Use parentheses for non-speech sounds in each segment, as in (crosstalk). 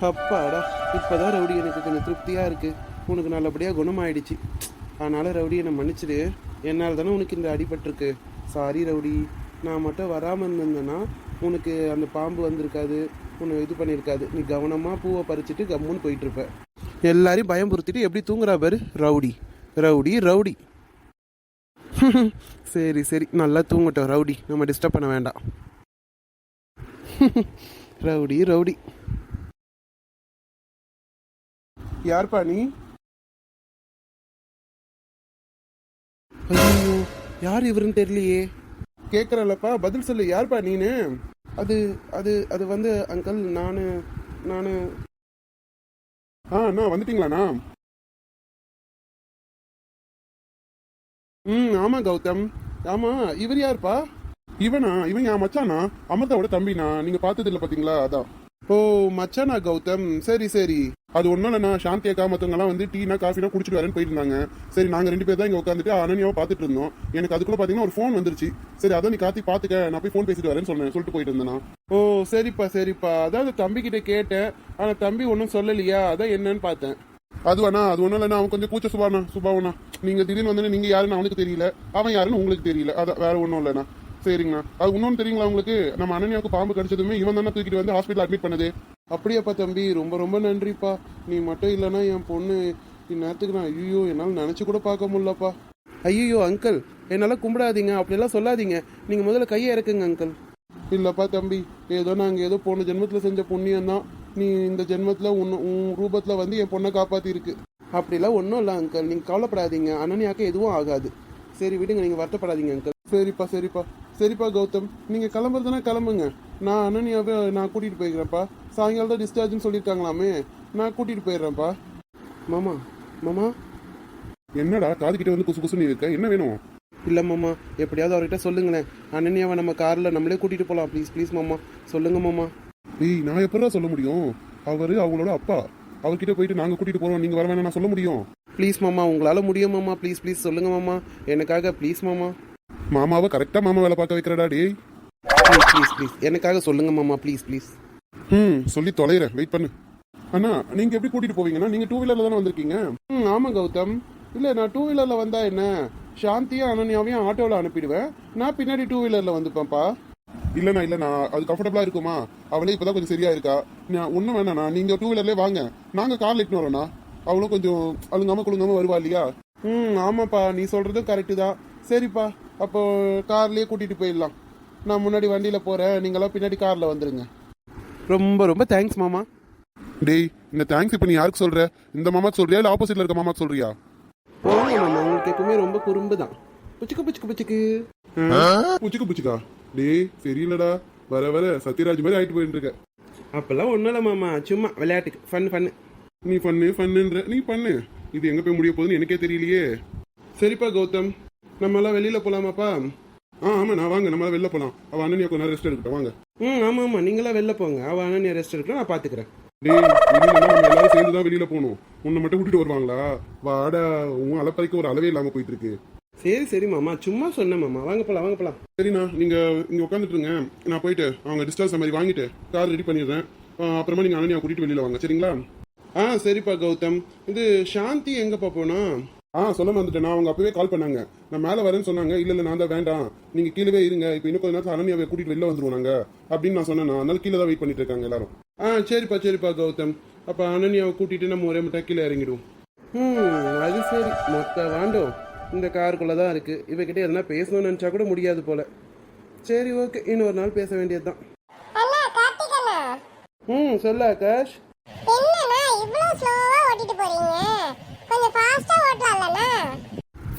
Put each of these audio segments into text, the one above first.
அப்பாடா இப்போதான் ரவுடி எனக்கு கொஞ்சம் திருப்தியாக இருக்குது உனக்கு நல்லபடியாக குணமாயிடுச்சு. அதனால் ரவுடி என்னை மன்னிச்சிடு. என்னால் தானே உனக்கு இந்த அடிபட்டிருக்கு. Sorry rowdy. நான் மட்டும் வராமல் இருந்தேன்னா உனக்கு அந்த பாம்பு வந்திருக்காது. உன்னை இது பண்ணியிருக்காது. நீ கவனமாக பூவை பறிச்சுட்டு கம்முன்னு போயிட்டு இருப்ப எல்லாரையும் பயம்புறுத்திட்டு எப்படி தூங்குறா பாரு? ரவுடி. Rowdy rowdy. (laughs) சரி சரி. நல்லா தூங்கட்டும் ரவுடி. நம்ம டிஸ்டர்ப் பண்ண வேண்டாம். (laughs) Rowdy rowdy. யார்ப்பா நீ? ஐயோ யார் இவருன்னு தெரியலையே. கேட்குறல்லப்பா பதில் சொல்லு யார்ப்பா நீனு? அது அது அது வந்து அங்கிள் நான் நான். ஆ அண்ணா வந்துட்டீங்களாண்ணா? ம் ஆமாம் கௌதம். ஆமாம் இவர் யார்ப்பா? இவனா? இவன் என் மச்சானா? அமிர்தாவோட தம்பினா? நீங்க பார்த்தது இல்ல பாத்தீங்களா? அதான். ஓ மச்சானா கௌதம். சரி சரி. அது ஒன்றும் இல்லைண்ணா. சாந்தி அக்கா வந்து டீனா காஃபினா குடிச்சிட்டு வரேன்னு போயிருந்தாங்க. சரி நாங்கள் ரெண்டு பேர் தான் இங்கே உட்காந்துட்டு அனன்யாவை பார்த்துட்டு இருந்தோம். எனக்கு அதுக்குள்ள பார்த்தீங்கன்னா ஒரு ஃபோன் வந்துருச்சு. சரி அதான் நீ காத்தி பார்த்துக்க நான் போய் ஃபோன் பேசிட்டு வரேன்னு சொன்னேன். சொல்லிட்டு போயிட்டு இருந்தேனா ஓ சரிப்பா சரிப்பா. அதாவது தம்பி கிட்ட கேட்டேன். ஆனால் தம்பி ஒன்றும் சொல்லலையா? அதான் என்னன்னு பார்த்தேன். அதுவாண்ணா அது ஒன்றும் இல்லைண்ணா. அவன் கொஞ்சம் கூச்ச சுபாண்ணா சுபாவண்ணா நீங்கள் திடீர்னு வந்து நீங்கள் யாருன்னு அவனுக்கு தெரியல. அவன் யாருன்னு உங்களுக்கு தெரியல. அதான் வேற ஒன்றும் இல்லைண்ணா. சரிங்கண்ணா. அது இன்னொன்று தெரியுங்களா உங்களுக்கு? நம்ம அனன்யாவுக்கு பாம்பு கடிச்சதுமே இவன் தானே தூக்கிட்டு வந்து ஹாஸ்பிட்டல் அட்மிட் பண்ணது. அப்படியாப்பா தம்பி ரொம்ப ரொம்ப நன்றிப்பா. நீ மட்டும் இல்லைன்னா என் பொண்ணு இந்நேரத்துக்கு நான் ஐயோ என்னால் நினச்சி கூட பார்க்க முடியலப்பா. ஐயோ அங்கிள் என்னால் கும்பிடாதீங்க அப்படியெல்லாம் சொல்லாதீங்க. நீங்கள் முதல்ல கையை இறக்குங்க அங்கிள் இல்லைப்பா தம்பி ஏதோ நாங்கள் ஏதோ போன ஜென்மத்தில் செஞ்ச புண்ணியம் தான். நீ இந்த ஜென்மத்தில் உன் உன் ரூபத்தில் வந்து என் பொண்ணை காப்பாற்றிருக்கு அப்படிலாம் ஒன்றும் இல்லை அங்கிள் நீங்கள் கவலைப்படாதீங்க. அனன்யாக்கு எதுவும் ஆகாது. சரி விடுங்க நீங்கள் வருத்தப்படாதீங்க அங்கிள் சரிப்பா சரிப்பா. சரிப்பா கௌதம். நீங்கள் கிளம்புறதுனா கிளம்புங்க. நான் அனன்யாவை நான் கூட்டிகிட்டு போய்க்கிறேன்ப்பா. சாயங்காலம் தான் டிஸ்சார்ஜ்னு சொல்லியிருக்காங்களாமே நான் கூட்டிகிட்டு போயிடுறேன்ப்பா. மாமா மாமா. என்னடா காது கிட்ட வந்து குசு குசுன்னு இருக்க? என்ன வேணும்? இல்லை மாமா. எப்படியாவது அவர்கிட்ட சொல்லுங்களேன். அனன்யாவை நம்ம காரில் நம்மளே கூட்டிகிட்டு போகலாம் ப்ளீஸ் ப்ளீஸ் மாமா. சொல்லுங்க மாமா. ஏய் நான் எப்படா சொல்ல முடியும்? அவரு அவங்களோட அப்பா. அவர்கிட்ட போயிட்டு நாங்க கூட்டிட்டு போறோம். நீங்க வர வேணாம் நான் சொல்ல முடியும்? ப்ளீஸ் மாமா. உங்களால் முடியும் மாமா. ப்ளீஸ் ப்ளீஸ் சொல்லுங்க மாமா. எனக்காக ப்ளீஸ் மாமா. மாமாவை கரெக்டா மாமா வேலை பார்க்க வைக்கிறடா டேய். ப்ளீஸ் ப்ளீஸ் ப்ளீஸ் எனக்காக சொல்லுங்க மாமா ப்ளீஸ் ப்ளீஸ் ம் சொல்லி தொலைகிறேன் வெயிட் பண்ணு. அண்ணா நீங்க எப்படி கூட்டிட்டு போவீங்கன்னா நீங்க டூ வீலர்ல தானே வந்திருக்கீங்க? ம் ஆமாம் கௌதம். இல்லை நான் டூ வீலரில் வந்தா என்ன? சாந்தியும் அனன்யாவையும் ஆட்டோவில் அனுப்பிடுவேன். நான் பின்னாடி டூ வீலரில் வந்துப்பேன்ப்பா. இல்லண்ணா இல்லண்ணா அது கம்ஃபர்டபுளா இருக்குமா? அவளே இப்பதான் கொஞ்சம் சரியா இருக்கா? நான் ஒன்றும் வேணாண்ணா நீங்க டூ வீலர்லேயே வாங்க. நாங்க கார்ல இட்டுன்னு வரோண்ணா. அவளும் கொஞ்சம் அழுங்காம குழுங்காம வருவா இல்லையா? ம் ஆமாப்பா நீ சொல்கிறதும் கரெக்டு தான். சரிப்பா. அப்போ கார்லேயே கூட்டிகிட்டு போயிடலாம். நான் முன்னாடி வண்டியில் போகிறேன் நீங்களாம் பின்னாடி காரில் வந்துடுங்க ரொம்ப ரொம்ப தேங்க்ஸ் மாமா. டேய் இந்த தேங்க்ஸ் இப்போ நீ யாருக்கு சொல்ற? இந்த மாமாக்கு சொல்றியா இல்ல ஆப்போசிட்ல இருக்க மாமாக்கு சொல்றியா? போங்க மாமா. உங்களுக்கு எப்பவுமே ரொம்ப குறும்பு தான் புச்சுக்கு புச்சுக்கு. புச்சுக்கு புச்சுக்கு புச்சுக்கா? டேய் சரியில்லடா வர வர. சத்யராஜ் மாதிரி ஆயிட்டு போயிட்டு இருக்க. அப்போல்லாம் ஒன்றும் இல்லை மாமா. சும்மா விளையாட்டுக்கு. ஃபன் ஃபன்னு நீ பண்ணு பண்ணுன்ற நீ பண்ணு. இது எங்க போய் முடிய போகுதுன்னு எனக்கே தெரியலையே. சரிப்பா கௌதம். நம்மளாம் வெளியில் போகலாமாப்பா ஆ ஆமா நான் வாங்க நம்ம வெளில போலாம். அவ அண்ணன் கொஞ்ச நேரம் ரெஸ்ட் எடுக்கட்டும் வாங்க. ம் ஆமாம் ஆமாம் நீங்களாம் வெளில போங்க. அவள் நீ ரெஸ்ட் எடுக்கலாம் நான் பார்த்துக்கிறேன் டேய் வெளியில நம்ம எல்லாரும் சேர்ந்து தான் வெளியில போகணும். உன்னை மட்டும் கூட்டிட்டு வருவாங்களா? வாடா உன் அலப்பறைக்கு ஒரு அளவே இல்லாம போயிட்டு இருக்கு சரி சரி மாமா. சும்மா சொன்னேன் மாமா. வாங்க போகலாம் வாங்க போகலாம் சரிண்ணா நீங்க இங்க உட்காந்துட்டு இருங்க. நான் போயிட்டு அவங்க டிஸ்டார்ஜ் மாதிரி வாங்கிட்டு கார் ரெடி பண்ணிடுறேன். அப்புறமா நீங்க அண்ணனியா கூட்டிட்டு வெளியில வாங்க. சரிங்களா? ஆ சரிப்பா கௌதம். இது சாந்தி எங்கப்பா போனா? ஆ சொல்ல வந்துட்டேன் நான் அவங்க அப்பவே கால் பண்ணாங்க. நான் மேலே வரேன்னு சொன்னாங்க. இல்ல இல்ல நான் தான் வேண்டாம். நீங்க கீழவே இருங்க. இப்போ இன்னும் கொஞ்ச நேரத்தில் அனன்யாவை கூட்டிட்டு வெளில வந்துருவோம் நாங்க. அப்படின்னு நான் சொன்னேன். அதனால கீழே தான் வெயிட் பண்ணிட்டு இருக்காங்க எல்லாரும். ஆ சரிப்பா சரிப்பா கௌதம். அப்போ அனன்யாவை கூட்டிட்டு நம்ம ஒரே மட்டும் கீழே இறங்கிடுவோம். ம் அது சரி. மொத்த வாண்டோம் இந்த காருக்குள்ளே தான் இருக்கு. இவகிட்ட எதனா பேசணும்னு நினச்சா கூட முடியாது போல. சரி ஓகே இன்னொரு நாள் பேச வேண்டியது தான் ம் சொல்ல ஆகாஷ்.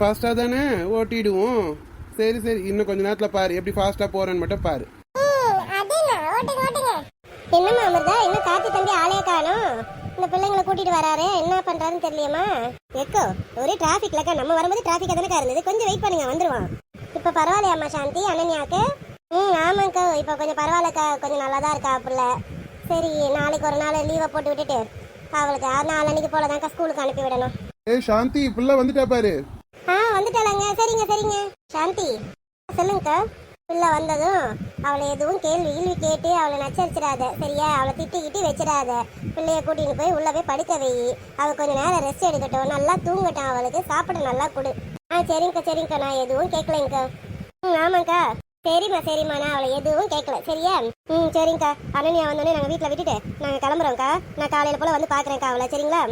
ஃபாஸ்ட்டாக தானே ஓட்டிடுவோம். சரி சரி. இன்னும் கொஞ்ச நேரத்தில் பாரு. எப்படி ஃபாஸ்ட்டாக போகிறேன்னு மட்டும் பாரு. என்னம்மா அமிர்தா? இன்னும் கார்த்தி தம்பி ஆளே காணும். இந்த பிள்ளைங்களை கூட்டிட்டு வராரு. என்ன பண்றாருன்னு தெரியலையம்மா. எக்கோ ஒரே டிராஃபிக்லக்கா நம்ம வரும்போது டிராஃபிக் தானே இருந்தது. கொஞ்சம் வெயிட் பண்ணுங்க வந்துருவான் இப்ப பரவாயில்லையாம்மா சாந்தி? அனன்யாக்கு? ம் ஆமாக்கா இப்போ கொஞ்சம் பரவாயில்லக்கா கொஞ்சம் நல்லா தான் இருக்கா பிள்ளை. சரி நாளைக்கு ஒரு நாள் லீவை போட்டு விட்டுட்டு அவளுக்கு நாளன்னைக்கு போல தான்க்கா ஸ்கூலுக்கு அனுப்பி விடணும். ஏய் சாந்தி பிள்ளை வந்துட்டா பாரு. ஆ வந்துட்டாளாங்க. சரிங்க சரிங்க. சாந்தி சொல்லுங்கக்கா. பிள்ளை வந்ததும் அவளை எதுவும் கேள்வி கேள்வி கேட்டு அவளை நச்சரிச்சிடாத. சரியா? அவளை திட்டிக்கிட்டு வச்சிடாத. பிள்ளைய கூட்டிகிட்டு போய் உள்ள போய் படுக்க வை. அவள் கொஞ்ச நேரம் ரெஸ்ட் எடுக்கட்டும். நல்லா தூங்கட்டும் அவளுக்கு. சாப்பிட நல்லா கொடு. ஆ சரிங்கக்கா சரிங்கக்கா. நான் எதுவும் கேட்கலைங்கக்கா. ம் ஆமாங்க்கா சரிம்மா சரிம்மா. நான் அவளை எதுவும் கேட்கல. சரியா? ம் சரிங்கக்கா. அனன்யா வந்தோடனே நாங்கள் வீட்டில் விட்டுட்டு நாங்கள் கிளம்புறோம்க்கா. நான் காலையில் போல் வந்து பார்க்குறேன்க்கா அவளை. சரிங்களா?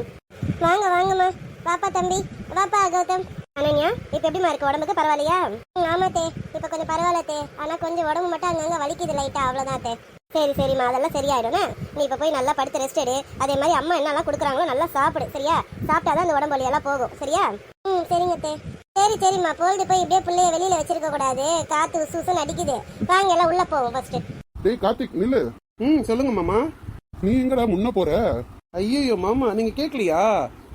வாங்க வாங்கம்மா. வாப்பா தம்பி. வாப்பா கௌதம். அனன்யா இப்போ எப்படிம்மா இருக்கு? உடம்புக்கு பரவாயில்லையா? ம், ஆமா தே இப்போ கொஞ்சம் பரவாயில்ல தே ஆனால் கொஞ்சம் உடம்பு மட்டும் அங்கங்கே வலிக்குது லைட்டா அவ்வளோதான் தே சரி சரிம்மா அதெல்லாம் சரியாயிடும்னா நீ இப்போ போய் நல்லா படுத்து ரெஸ்ட் எடு. அதே மாதிரி அம்மா என்னெல்லாம் கொடுக்குறாங்களோ நல்லா சாப்பிடு சரியா? சாப்பிட்டா தான் அந்த உடம்பு வலியெல்லாம் போகும் சரியா? ம் சரிங்க தே சரி சரிம்மா பொழுது போய் இப்படியே பிள்ளைய வெளியில வச்சிருக்க கூடாது. காத்து உசு உசுன்னு அடிக்குது. வாங்க எல்லாம் உள்ள போவோம் ஃபர்ஸ்ட் டேய் கார்த்திக் நில்லு. ம் சொல்லுங்க மாமா. நீ எங்கடா முன்ன போற? ஐயோ மாமா நீங்க கேட்கலையா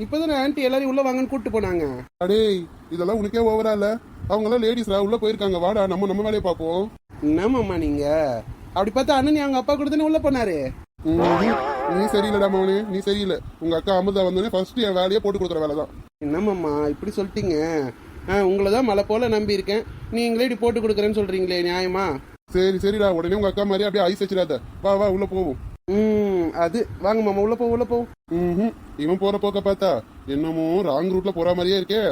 இப்பதானே ஆன்ட்டி எல்லாரையும் உள்ள வாங்கன்னு கூட்டிட்டு போனாங்க. அடேய் இதெல்லாம் உனக்கே ஓவரா இல்ல? அவங்க எல்லாம் லேடிஸ்ரா உள்ள போயிருக்காங்க. வாடா நம்ம நம்ம வேலையை பார்ப்போம். என்ன மாமா நீங்க? அப்படி பார்த்தா அண்ணன் அவங்க அப்பா கூட தானே உள்ள போனாரு. நீ சரியில்லடா மவனே நீ சரியில்லை. உங்க அக்கா அமிர்தா வந்தோடனே ஃபர்ஸ்ட் என் வேலையை போட்டு கொடுக்குற வேலை தான். என்ன மாமா இப்படி சொல்லிட்டீங்க? உங்களை தான் மலை போல நம்பி இருக்கேன். நீங்களே இப்படி போட்டு கொடுக்குறேன்னு சொல்றீங்களே நியாயமா? சரி சரிடா. உடனே உங்க அக்கா மாதிரி அப்படியே ஐஸ் வச்சிடாத. வா வா உள்ள போவோம். அது. வாங்க மாமா உள்ள போ உள்ள போ. ம்ஹும். இவன் போற போக்க பார்த்தா என்னமோ ராங் ரூட்ல போற மாதிரியே இருக்கே.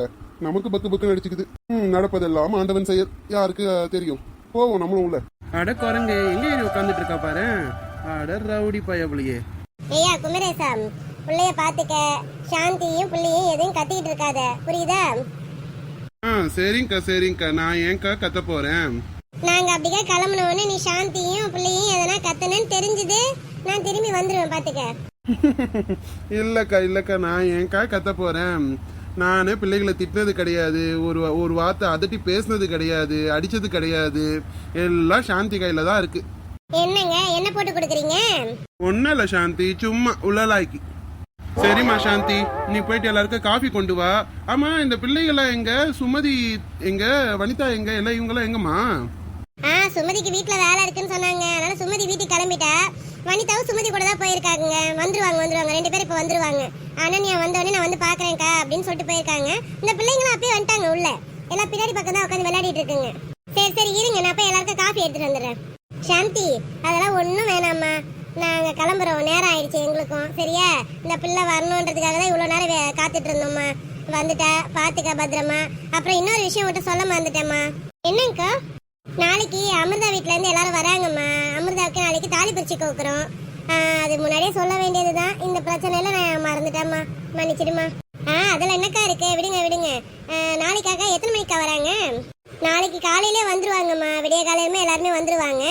நமக்கு பக்கு பக்கு அடிச்சுக்குது. ம், நடப்பதெல்லாம் ஆண்டவன் செயல் யாருக்கு தெரியும். போவோம் நம்மளும் உள்ள. அட குரங்கு எங்க ஏறி உட்காந்துட்டு இருக்கா பாரு? அட ரவுடி பயபலியே. ஐயா குமரேசா பிள்ளைய பாத்துக்க. சாந்தியும் பிள்ளையும் எதையும் கத்திக்கிட்டு இருக்காத. புரியுதா? ஆ சரிங்கக்கா சரிங்கக்கா. நான் ஏன்க்கா கத்த போறேன்? நாங்க அப்படியே கிளம்புன உடனே நீ சாந்தியும் பிள்ளையும் எதனா கத்துனேன்னு தெரிஞ்சது. நான் திரும்பி வந்துருவேன் பாத்துக்க. இல்லக்கா இல்லக்கா நான் ஏன்க்கா கத்த போறேன்? நானே பிள்ளைகளை திட்டினது கிடையாது. ஒரு ஒரு வார்த்தை அதட்டி பேசுனது கிடையாது. அடிச்சது கிடையாது. எல்லாம் சாந்தி கையில தான் இருக்கு. என்னங்க? என்ன போட்டு கொடுக்குறீங்க? ஒன்னும் இல்ல சாந்தி சும்மா உள்ளலாய்க்கு. சரிம்மா சாந்தி நீ போயிட்டு எல்லாருக்கும் காஃபி கொண்டு வா. ஆமா இந்த பிள்ளைகளை எங்க சுமதி எங்க வனிதா எங்க எல்லாம் இவங்கெல்லாம் எங்கம்மா? ஆ சுமதிக்கு வீட்ல வேலை இருக்குன்னு சொன்னாங்க. அதனால சுமதி வீட்டுக்கு கிளம்பிட்டா. வனிதாவும் சுமதி கூட தான் போயிருக்காங்க. வந்துருவாங்க வந்துருவாங்க. ரெண்டு பேரும் இப்போ வந்துருவாங்க. அனன்யா வந்த உடனே நான் வந்து பார்க்குறேன்க்கா அப்படின்னு சொல்லிட்டு போயிருக்காங்க. இந்த பிள்ளைங்களும் அப்பயே வந்துட்டாங்க உள்ள. எல்லாம் பின்னாடி பக்கம் தான் உட்காந்து விளையாடிட்டு இருக்குங்க. சரி சரி இருங்க. நான் போய் எல்லாருக்கும் காஃபி எடுத்துட்டு வந்துடுறேன். சாந்தி அதெல்லாம் ஒன்றும் வேணாம்மா. நாங்கள் கிளம்புறோம். நேரம் ஆயிடுச்சு எங்களுக்கும். சரியா? இந்த பிள்ளை வரணுன்றதுக்காக தான் இவ்வளோ நேரம் காத்துட்டு இருந்தோம்மா. வந்துட்டா பார்த்துக்க பத்திரமா. அப்புறம் இன்னொரு விஷயம் மட்டும் சொல்ல மறந்துட்டேம்மா. என்னங்கக்கா நாளைக்கு அமிர்தா வீட்ல இருந்து எல்லாரும் வராங்கம்மா. அமிர்தாவுக்கு நாளைக்கு தாலி பிரிச்சு கோக்குறோம். அது முன்னாடியே சொல்ல வேண்டியதுதான். இந்த பிரச்சனையில நான் மறந்துட்டேம்மா. மன்னிச்சிடுமா ஆ அதில் என்னக்கா இருக்கு? விடுங்க விடுங்க. நாளைக்காக எத்தனை மணிக்கா வராங்க? நாளைக்கு காலையிலே வந்துருவாங்கம்மா. விடிய காலையிலுமே எல்லாருமே வந்துருவாங்க.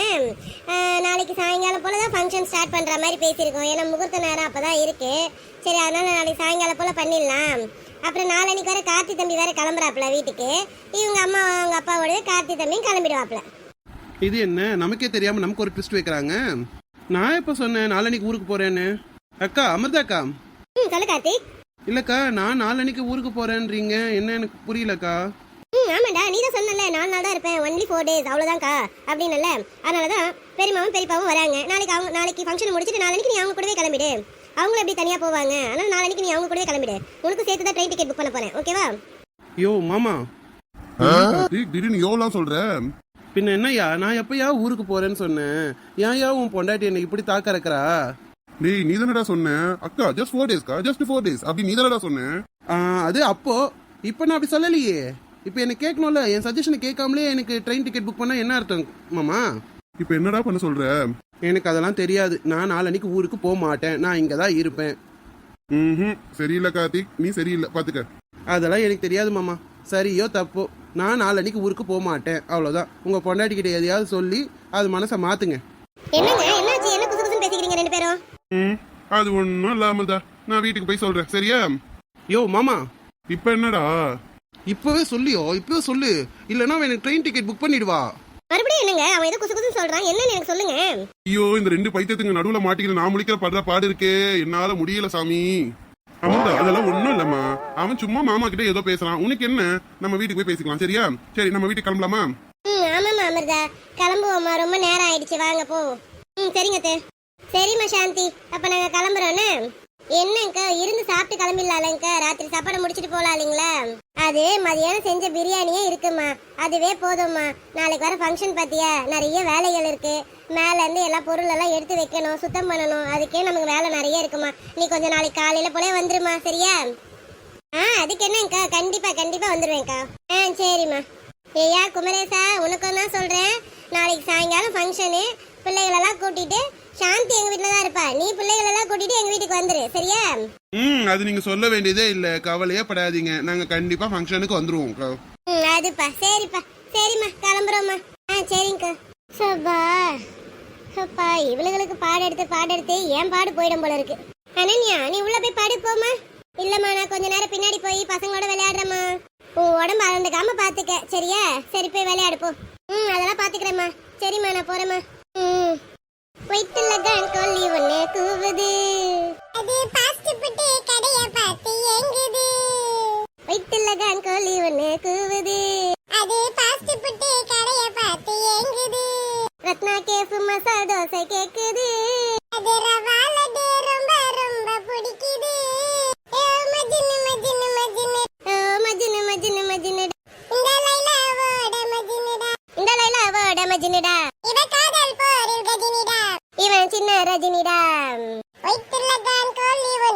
நாளைக்கு சாயங்காலம் போல தான் ஃபங்க்ஷன் ஸ்டார்ட் பண்ணுற மாதிரி பேசியிருக்கோம். ஏன்னா முகூர்த்த நேரம் அப்பதான் இருக்குது சரி அதனால் நாளைக்கு சாயங்காலம் போல் பண்ணிடலாம். அப்புறம் நாளன்னைக்கு வேற கார்த்தி தம்பி வேற கிளம்புறாப்புல வீட்டுக்கு. இவங்க அம்மா அவங்க அப்பாவோட கார்த்தி தம்பியும் கிளம்பிடுவாப்புல. இது என்ன? நமக்கே தெரியாம நமக்கு ஒரு ட்விஸ்ட் வைக்கிறாங்க. நான் எப்ப சொன்னேன் நாளன்னைக்கு ஊருக்கு போறேன்னு? அக்கா அமிர்தாக்கா ம் சொல்லு கார்த்தி. இல்லக்கா நான் நாளன்னைக்கு ஊருக்கு போறேன்றீங்க. என்ன எனக்கு புரியலக்கா? ம் ஆமாண்டா நீ தான் சொன்னல நாலு நாள் தான் இருப்பேன். ஒன்லி ஃபோர் டேஸ் அவ்வளோதான்க்கா அப்படின்னல அதனால தான் பெரியமாவும் பெரியப்பாவும் வராங்க. நாளைக்கு அவங்க நாளைக்கு ஃபங்க்ஷன் முடிச்சுட்டு நாளைக்கு நீ அவங்க கூடவே கிளம்பிடு. அவங்களும் எப்படி தனியாக போவாங்க. அதனால நாளைக்கு நீ அவங்க கூடவே கிளம்பிடு. உனக்கு சேர்த்து தான் ட்ரெயின் டிக்கெட் புக் பண்ண போறேன். ஓகேவா யோ மாமா. திடீர்னு யோலாம் சொல்ற. பின்ன என்னய்யா? நான் எப்பயா ஊருக்கு போறேன்னு சொன்னேன். ஏன்யா உன் பொண்டாட்டி என்னை இப்படி தாக்க இருக்கிறா? டேய் நீ தானடா சொன்ன. அக்கா ஜஸ்ட் ஃபோர் டேஸ்க்கா ஜஸ்ட் ஃபோர் டேஸ் அப்படி நீ தானடா சொன்ன. அது அப்போ. இப்போ நான் அப்படி சொல்லலையே. இப்போ எனக்கு கேட்கணும்ல. என் சஜஷனை கேட்காமலே எனக்கு ட்ரெயின் டிக்கெட் புக் பண்ணா என்ன அர்த்தம் மாமா? இப்போ என்னடா பண்ண சொல்ற? எனக்கு அதெல்லாம் தெரியாது. நான் நாளன்னைக்கு ஊருக்கு போக மாட்டேன். நான் இங்கே தான் இருப்பேன். ம் சரியில்லை கார்த்திக். நீ சரியில்லை. பாத்துக்க. அதெல்லாம் எனக்கு தெரியாது மாமா. சரியோ தப்போ. நான் நாளன்னைக்கு ஊருக்கு போக மாட்டேன். அவ்வளோதான் உங்கள் பொண்டாட்டிக்கிட்ட எதையாவது சொல்லி அது மனசை மாற்றுங்க என்னங்க? என்னாச்சு? என்ன குசு குசுன்னு பேசிக்கிறீங்க ரெண்டு பேரும்? ம் அது ஒன்றும் இல்லாமல் தான் நான் வீட்டுக்கு போய் சொல்றேன். சரியா? யோ மாமா. இப்போ என்னடா? இப்போவே சொல்லியோ? இப்போவே சொல்லு. இல்லைன்னா எனக்கு ட்ரெயின் டிக்கெட் புக் பண்ணிடுவா. மறுபடியும் என்னங்க? அவன் ஏதோ குசு குசுன்னு சொல்றான். என்னன்னு எனக்கு சொல்லுங்க. ஐயோ இந்த ரெண்டு பைத்தியத்துக்கு நடுவுல மாட்டிக்கிற நான் முழிக்கிற படுற பாடு இருக்கே. என்னால முடியல சாமி. அமர்ந்தா அதெல்லாம் ஒண்ணும் இல்லம்மா. அவன் சும்மா மாமா கிட்ட ஏதோ பேசுறான். உனக்கு என்ன? நம்ம வீட்டுக்கு போய் பேசிக்கலாம். சரியா? சரி நம்ம வீட்டுக்கு கிளம்பலாமா? ம் ஆமாம்மா அமிர்தா. கிளம்புவோம்மா. ரொம்ப நேரம் ஆயிடுச்சு. வாங்க போ. ம் சரிங்க தே சரிம்மா சாந்தி. அப்ப நாங்க கிளம்புறோன்னு என்னங்கா இருந்து சாப்பிட்டு கிளம்பிடலாம்லங்கா. ராத்திரி சாப்பாடு முடிச்சிட்டு போலாம் இல்லைங்களா அது மதியானம் செஞ்ச பிரியாணியே இருக்குமா? அதுவே போதும்மா. நாளைக்கு வர ஃபங்க்ஷன் பார்த்தியா நிறைய வேலைகள் இருக்கு. மேலேருந்து எல்லா பொருளெல்லாம் எடுத்து வைக்கணும் சுத்தம் பண்ணணும். அதுக்கே நமக்கு வேலை நிறைய இருக்குமா? நீ கொஞ்சம் நாளைக்கு காலையில் போலே வந்துருமா சரியா? ஆ அதுக்கு என்னங்கக்கா கண்டிப்பாக கண்டிப்பாக வந்துடுவேன்க்கா ஆ சரிம்மா. ஏயா குமரேசா உனக்கும் தான் சொல்கிறேன் நாளைக்கு சாயங்காலம் ஃபங்க்ஷனு பிள்ளைகளெல்லாம் கூட்டிகிட்டு சாந்தி எங்க வீட்டில் தான் இருப்பா. நீ பிள்ளைகளெல்லாம் கூட்டிட்டு எங்க வீட்டுக்கு வந்துரு. சரியா? ம் அது நீங்க சொல்ல வேண்டியதே இல்ல. கவலையே படாதீங்க. நாங்க கண்டிப்பா ஃபங்க்ஷனுக்கு வந்துருவோம். ம் அதுப்பா. சரிப்பா. சரிம்மா. கிளம்புறோம்மா. ஆ சரிங்கக்கா சப்பா அப்பா இவளுகளுக்கு பாடம் எடுத்து பாடம் எடுத்து ஏன் பாடு போயிடும் போல இருக்கு. அனன்யா நீ உள்ள போய் பாடு போமா இல்லம்மா நான் கொஞ்ச நேரம் பின்னாடி போய் பசங்களோட விளையாடுறேம்மா. உன் உடம்பு அலந்துக்காம பாத்துக்க. சரியா? சரி போய் விளையாடு போ. ம் அதெல்லாம் பாத்துக்கிறேம்மா. சரிம்மா நான் போறேம்மா. ம். தான் கொல்லி ஒண்ணு கூவுது. அது பாஸ்ட் புட்டு கடைய பார்த்து ஏங்குது. தான் கொல்லி ஒண்ணு கூவுது. அது బయట తిరగడానికి నీవు